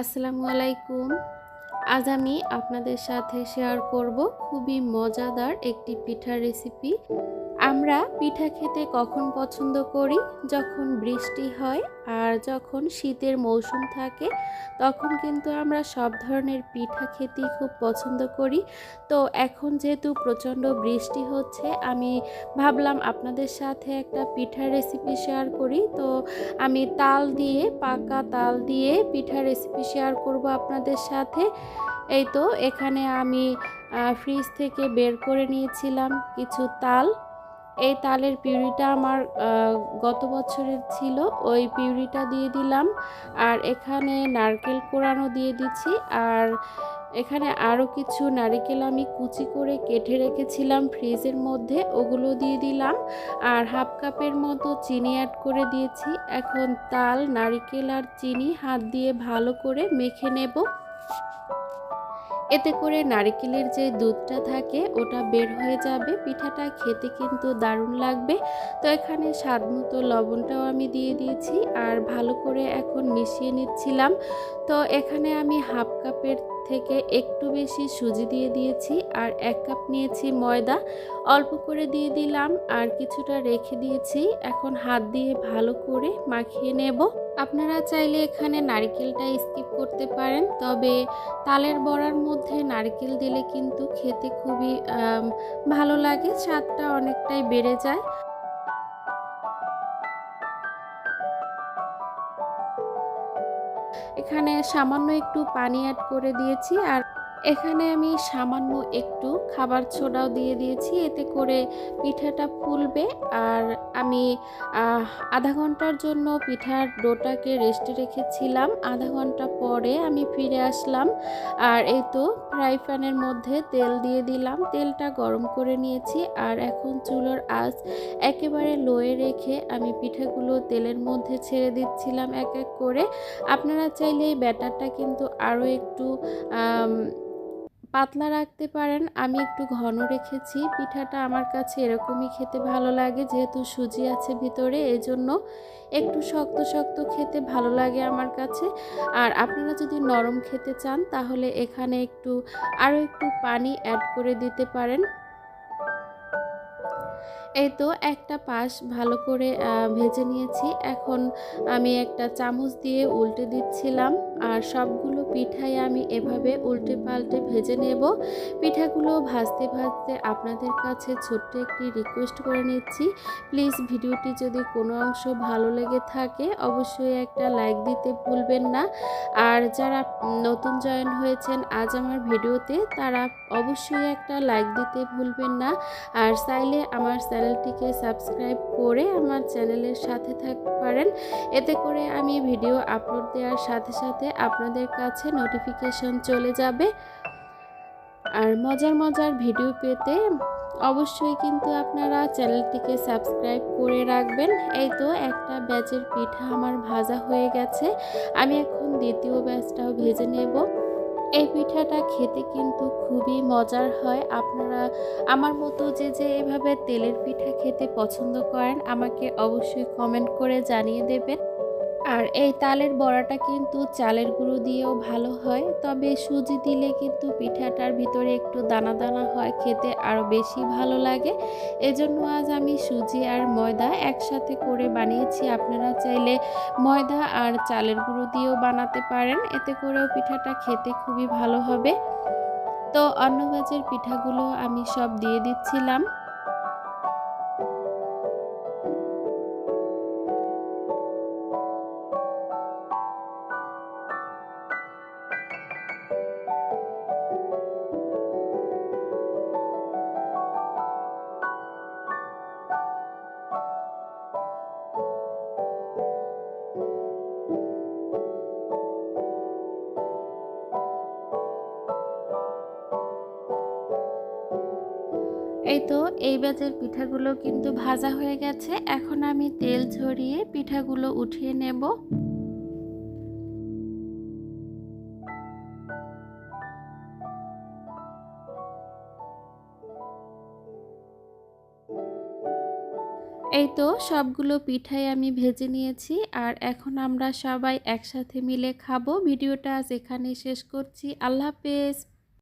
আসসালামু আলাইকুম। আজ আমি আপনাদের সাথে শেয়ার করব খুবই মজাদার একটি পিঠার রেসিপি আমরা পিঠা খেতে কখন পছন্দ করি? যখন বৃষ্টি হয় আর যখন শীতের মৌসুম থাকে, তখন কিন্তু আমরা সব ধরনের পিঠা খেতেই খুব পছন্দ করি। তো এখন যেহেতু প্রচণ্ড বৃষ্টি হচ্ছে, আমি ভাবলাম আপনাদের সাথে একটা পিঠার রেসিপি শেয়ার করি। তো আমি তাল দিয়ে, পাকা তাল দিয়ে পিঠার রেসিপি শেয়ার করব আপনাদের সাথে। এই তো এখানে আমি ফ্রিজ থেকে বের করে নিয়েছিলাম কিছু তাল। এই তালের পিউরিটা আমার গত বছরের ছিল, ওই পিউরিটা দিয়ে দিলাম। আর এখানে নারকেল কোরানো দিয়ে দিচ্ছি। আর এখানে আরও কিছু নারিকেল আমি কুচি করে কেটে রেখেছিলাম ফ্রিজের মধ্যে, ওগুলো দিয়ে দিলাম। আর হাফ কাপের মতো চিনি অ্যাড করে দিয়েছি। এখন তাল, নারিকেল আর চিনি হাত দিয়ে ভালো করে মেখে নেব। এতে করে নারকেলের যে দুধটা থাকে, ওটা বের হয়ে যাবে। পিঠাটা খেতে কিন্তু দারুণ লাগবে। তো এখানে স্বাদ মতো লবণটাও আমি দিয়ে দিয়েছি। আর ভালো করে এখন মিশিয়ে নিচ্ছিলাম। তো এখানে আমি হাফ কাপের থেকে একটু বেশি সুজি দিয়ে দিয়েছি আর এক কাপ নিয়েছি ময়দা। অল্প করে দিয়ে দিলাম আর কিছুটা রেখে দিয়েছি। এখন হাত দিয়ে ভালো করে মাখিয়ে নেব। আপনারা চাইলে এখানে নারকেলটা স্কিপ করতে পারেন, তবে তালের বড়ার মধ্যে নারকেল দিলে কিন্তু খেতে খুবই ভালো লাগে, স্বাদটা অনেকটাই বেড়ে যায়। এখানে সামান্য একটু পানি অ্যাড করে দিয়েছি আর এখানে আমি সামান্য একটু খাবার ছোড়াও দিয়ে দিয়েছি। এতে করে পিঠাটা ফুলবে। আর আমি আধা ঘণ্টার জন্য পিঠার ডোটাকে রেস্টে রেখেছিলাম। আধা ঘণ্টা পরে আমি ফিরে আসলাম। আর এই তো ফ্রাই প্যানের মধ্যে তেল দিয়ে দিলাম। তেলটা গরম করে নিয়েছি। আর এখন চুলোর আঁচ একেবারে লোয়ে রেখে আমি পিঠাগুলো তেলের মধ্যে ছেড়ে দিচ্ছিলাম এক এক করে। আপনারা চাইলে এই ব্যাটারটা কিন্তু আরও একটু পাতলা রাখতে পারেন। আমি একটু ঘন রেখেছি। পিঠাটা আমার কাছে এরকমই খেতে ভালো লাগে, যেহেতু সুজি আছে ভিতরে, এজন্য একটু শক্ত শক্ত খেতে ভালো লাগে আমার কাছে। আর আপনারা যদি নরম খেতে চান, তাহলে এখানে একটু, আরও একটু পানি অ্যাড করে দিতে পারেন। এই তো একটা পাশ ভালো করে ভেজে নিয়েছি। এখন আমি একটা চামচ দিয়ে উল্টে দিচ্ছিলাম। আর সবগুলো পিঠাই আমি এভাবে উল্টে পাল্টে ভেজে নেব। পিঠাগুলো ভাজতে ভাজতে আপনাদের কাছে ছোট্ট একটি রিকোয়েস্ট করে নিচ্ছি। প্লিজ ভিডিওটি যদি কোনো অংশ ভালো লেগে থাকে, অবশ্যই একটা লাইক দিতে ভুলবেন না। আর যারা নতুন জয়েন হয়েছেন আজ আমার ভিডিওতে, তারা অবশ্যই একটা লাইক দিতে ভুলবেন না। আর চাইলে আমার চ্যানেলটিকে সাবস্ক্রাইব করে আমার চ্যানেলের সাথে থাকতে পারেন। এতে করে আমি ভিডিও আপলোড দেওয়ার সাথে সাথে আপনাদের কাছে নোটিফিকেশন চলে যাবে। আর মজার মজার ভিডিও পেতে অবশ্যই কিন্তু আপনারা চ্যানেলটিকে সাবস্ক্রাইব করে রাখবেন। এই তো একটা ব্যাচের পিঠা আমার ভাজা হয়ে গেছে। আমি এখন দ্বিতীয় ব্যাচটাও ভেজে নেব। এই পিঠাটা খেতে কিন্তু খুবই মজার হয়। আপনারা আমার মতো যে যে এভাবে তেলের পিঠা খেতে পছন্দ করেন, আমাকে অবশ্যই কমেন্ট করে জানিয়ে দেবেন। আর এই তালের বড়াটা কিন্তু চালের গুঁড়ো দিয়েও ভালো হয়। তবে সুজি দিলে কিন্তু পিঠাটার ভিতরে একটু দানা দানা হয়, খেতে আরও বেশি ভালো লাগে। এজন্য আজ আমি সুজি আর ময়দা একসাথে করে বানিয়েছি। আপনারা চাইলে ময়দা আর চালের গুঁড়ো দিয়েও বানাতে পারেন। এতে করেও পিঠাটা খেতে খুবই ভালো হবে। তো অন্য পিঠাগুলো আমি সব দিয়ে দিচ্ছিলাম। এই তো, এই ব্যাচের পিঠাগুলো কিন্তু ভাজা হয়ে গেছে। এখন আমি তেল ঝরিয়ে পিঠাগুলো উঠিয়ে নেব। এই তো, সবগুলো পিঠাই আমি ভেজে নিয়েছি। আর এখন আমরা সবাই একসাথে মিলে খাব। ভিডিওটা আজ এখানেই শেষ করছি। আল্লাহ হাফেজ।